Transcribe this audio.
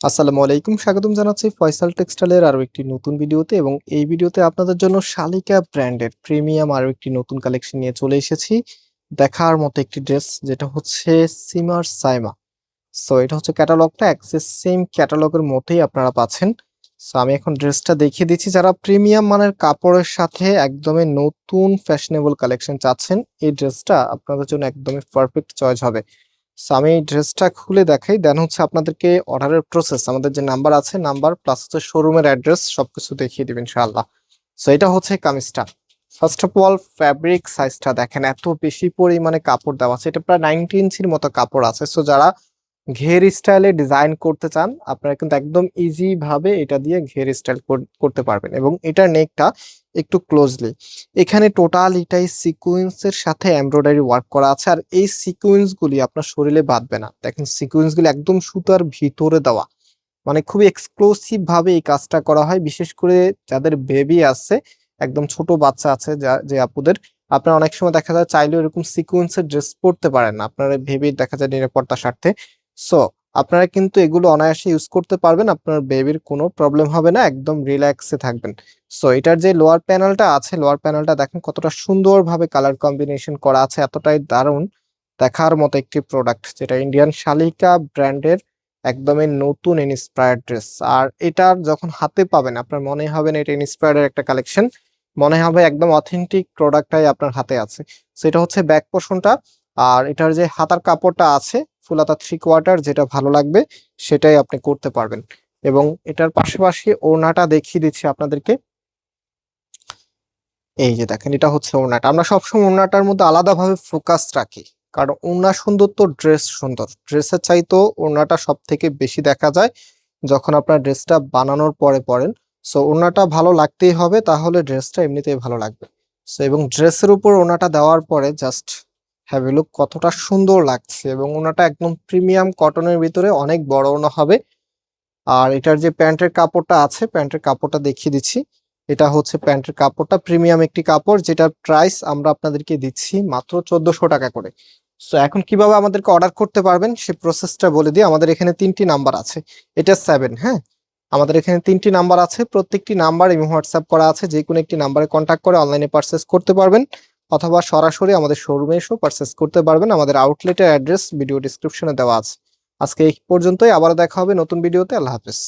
আসসালামু আলাইকুম, স্বাগতম জানাচ্ছি ফয়সাল টেক্সটাইলের আরও একটি নতুন ভিডিওতে এবং এই ভিডিওতে আপনাদের জন্য শালিকা ব্র্যান্ডের প্রিমিয়াম আরও একটি নতুন কালেকশন নিয়ে চলে এসেছি। দেখার মতো একটি ড্রেস যেটা হচ্ছে সিমার সাইমা। সো এটা হচ্ছে ক্যাটালগটা একসে সেম ক্যাটালগের মধ্যেই আপনারা পাচ্ছেন। সো আমি এখন ড্রেসটা দেখিয়ে দিচ্ছি। যারা প্রিমিয়াম মানের কাপড়ের সাথে একদমই নতুন ফ্যাশনেবল কালেকশন চাচ্ছেন, এই ড্রেসটা আপনাদের জন্য একদমই পারফেক্ট চয়েস হবে। সো আমি ড্রেসটা খুলে দেখাই। দেন হচ্ছে আপনাদেরকে অর্ডারের প্রসেস আমাদের যে নাম্বার আছে নাম্বার প্লাস হচ্ছে শোরুমের অ্যাড্রেস সবকিছু দেখিয়ে দিবেন ইনশাআল্লাহ। সো এটা হচ্ছে কামিজটা। ফার্স্ট অফ অল ফ্যাব্রিক সাইজটা দেখেন, এত বেশি পরিমাণে কাপড় দেওয়া আছে। এটা প্রায় নাইনটি ইঞ্চির মতো কাপড় আছে। সো যারা ঘের স্টাইলে ডিজাইন করতে চান, আপনারা কিন্তু একদম ইজি ভাবে এটা দিয়ে ঘের স্টাইল করতে পারবেন এবং এটার নেকটা একটু ক্লোজলি এখানে টোটাল এটাই সিকুয়েন্সের সাথে এমব্রয়ডারি ওয়ার্ক করা আছে আর এই সিকুয়েন্স গুলি আপনার শরীরে বাঁধবে না। দেখেন সিকুয়েন্স গুলি একদম সুতার ভিতরে দেওয়া। মানে খুবই এক্সক্লুসিভ ভাবে এই কাজটা করা হয়। বিশেষ করে যাদের বেবি আছে, একদম ছোট বাচ্চা আছে যা- যে আপুদের, আপনারা অনেক সময় দেখা যায় চাইলেও এরকম সিকুয়েন্সের ড্রেস পরতে পারেন আপনারা ভেবে দেখা যায় নিরাপত্তা স্বার্থে সো আপনারা কিন্তু এগুলো অনায়াসে ইউজ করতে পারবেন, আপনার বেবির কোনো প্রবলেম হবে না, একদম রিল্যাক্সে থাকবেন। সো এটার যে লোয়ার প্যানেলটা আছে লোয়ার প্যানেলটা দেখেন কতটা সুন্দরভাবে কালার কম্বিনেশন করা আছে, এতটাই দারুণ দেখার মতো একটি প্রোডাক্ট যেটা ইন্ডিয়ান শালিকা ব্র্যান্ডের একদমই নতুন ইন্সপায়ার্ড ড্রেস আর এটার যখন হাতে পাবেন, আপনার মনে হবে না এটা ইন্সপায়ার্ডের একটা কালেকশন মনে হবে একদম অথেন্টিক প্রোডাক্টটাই আপনার হাতে আছে। সেটা হচ্ছে ব্যাক পোর্শনটা আর এটার যে হাতার কাপড়টা আছে ফুল হাতা থ্রি কোয়ার্টার যেটা ভালো লাগবে, সেটাই আপনি করতে পারবেন। এবং এটার পাশাপাশি ওড়নাটা দেখিয়ে দিচ্ছি আপনাদেরকে। এই যে দেখেন, এটা হচ্ছে ওড়নাটা। আমরা সবসময় ওড়নাটার মধ্যে আলাদাভাবে ফোকাস রাখি। কারণ ওড়না সুন্দর তো ড্রেস সুন্দর। ড্রেসের চাইতো ওড়নাটা সব থেকে বেশি দেখা যায় যখন আপনার ড্রেসটা বানানোর পরে পরেন। সো ওড়নাটা ভালো লাগতেই হবে, তাহলে ড্রেসটা এমনিতেই ভালো লাগবে। সো এবং ড্রেসের উপর ওড়নাটা দেওয়ার পরে জাস্ট হ্যাভ লুক কতটা সুন্দর লাগছে এবং ওড়নাটা একদম প্রিমিয়াম কটনের ভিতরে অনেক বড় ওড়না হবে। আর এটার যে প্যান্টের কাপড়টা আছে, প্যান্টের কাপড়টা দেখিয়ে দিচ্ছি। এটা হচ্ছে প্যান্টের কাপড়টা, প্রিমিয়াম একটি কাপড় যেটার প্রাইস আমরা আপনাদেরকে দিচ্ছি মাত্র চোদ্দশো টাকা করে। সো এখন কীভাবে আমাদেরকে অর্ডার করতে পারবেন সে প্রসেসটা বলে দিই। আমাদের এখানে তিনটি নাম্বার আছে। এটা সেভেন হ্যাঁ? আমাদের এখানে তিনটি নাম্বার আছে। প্রত্যেকটি নাম্বার এবং হোয়াটসঅ্যাপ করা আছে। যে কোনো একটি নাম্বারে কন্ট্যাক্ট করে অনলাইনে পারচেস করতে পারবেন। অথবা সরাসরি আমাদের শোরুমে এসেও পারচেস করতে পারবেন। আমাদের আউটলেটের অ্যাড্রেস ভিডিও ডিসক্রিপশনে দেওয়া আছে। আজকে এই পর্যন্তই। আবার দেখা হবে নতুন ভিডিওতে আল্লাহ হাফেজ।